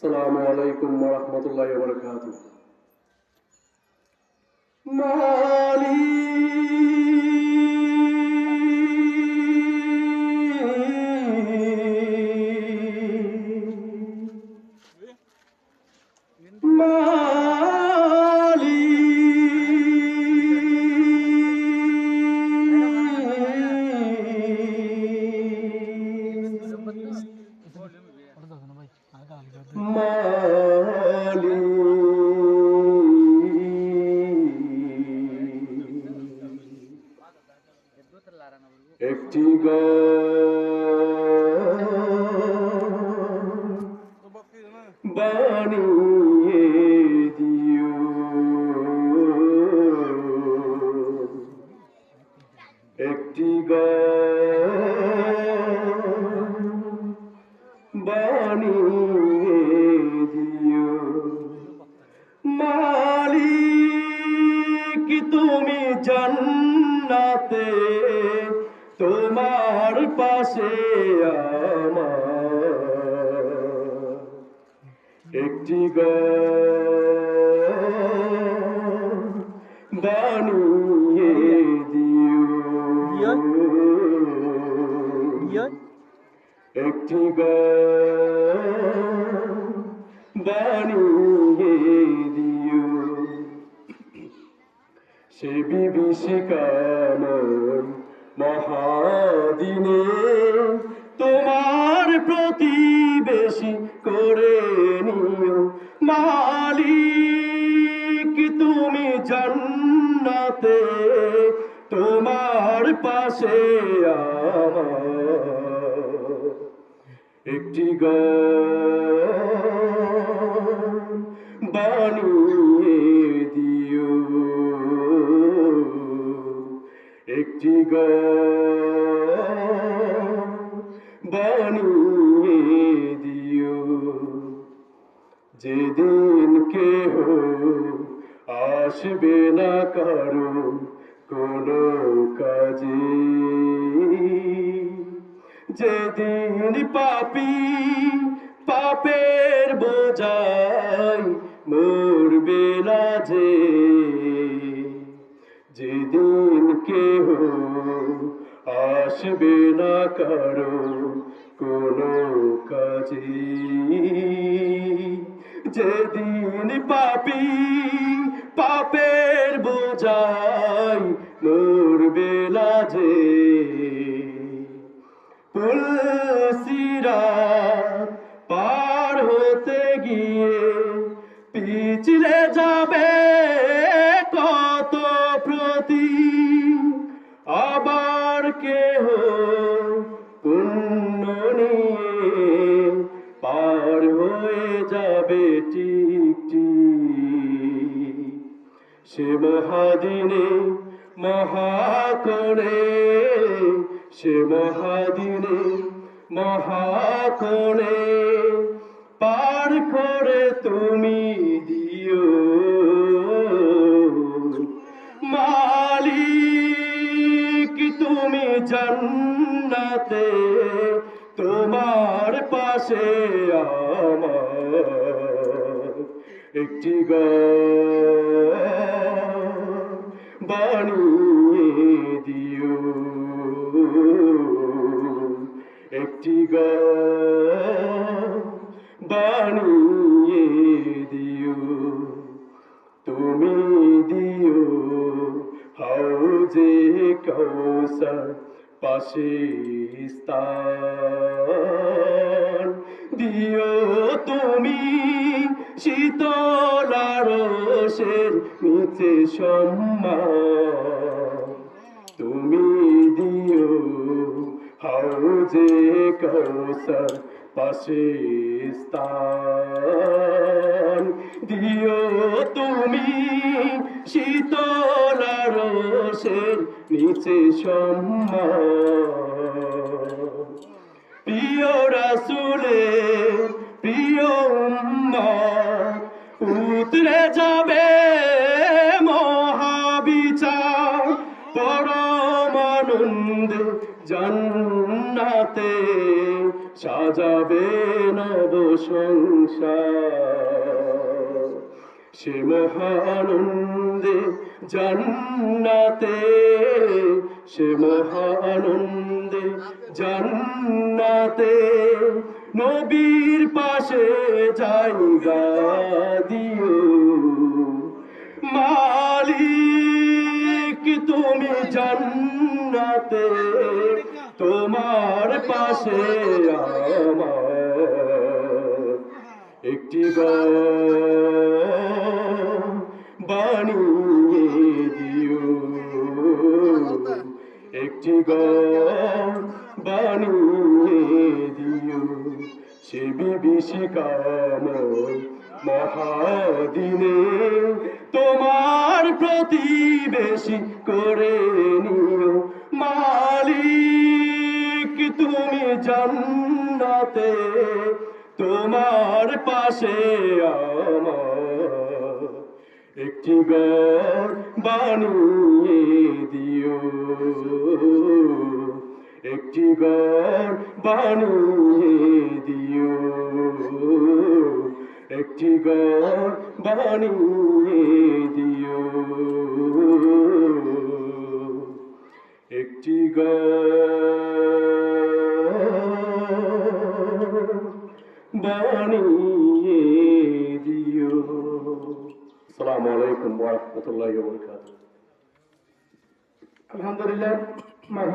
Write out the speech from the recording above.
আসসালামু আলাইকুম ওয়া রাহমাতুল্লাহি ওয়া বারাকাতুহু একটি বানিয়ে দিও। একটি বানিয়ে দিও। মালিক তুমি জান্নাতে আমার একটি গান বানিয়ে দিও। একটি গান বানিয়ে দিও। সে বিভীষিকাময় মহাদিনে পাশে একটি বানিয়ে দিও। একটি বানিয়ে দিও। যেদিন কেহ আসবে না কারও কোনো কাজে। যেদিন পাপি পাপের বোঝাই মরবে না যে। যেদিন কেহ আসবে না কারও কোনো কাজে। যেদিন পাপি পাপের বোঝাই মহাদিনে, মহাকণে, সে মহাদিনে, মহাকণে, পার করে তুমি দিও। মালিক, তুমি জান্নাতে, তোমার পাশে আমার একটি গান বানিয়ে দিও। একটি গান দিও। তুমি দিও হাউজে কৌসর পাশে স্থান। দিও তুমি শীতলার শের নিচে সম্মান। তুমি দিও হাউজে কৌসর পাশে স্থান। দিও তুমি শীতলার শের নিচে সম্মান। প্রিয় রাসুলে প্রিয় উতরে যাবে মহাবিচার। পরমানন্দে জান্নাতে সাজাবে নব সংসার। সে মহানন্দে জান্নাতে, সে মহানন্দে জান্নাতে নবীর পাশে জায়গা দিও। মালিক, তুমি জান্নাতে, তোমার পাশে আমার একটি বানিয়ে দিও। একটি বানিয়ে দিও। সে বিভীষিকাময় মহাদিনে তোমার প্রতিবেশী করে নিও। মালিক, তুমি জান্নাতে তোমার পাশে আমার একটি ঘর বানিয়ে দিও। একটি ঘর বানিয়ে দিও। একটি ঘর বানিয়ে দিও। একটি ঘর বানিয়ে দিও। আসসালামু আলাইকুম ওয়া আলহামদুলিল্লাহ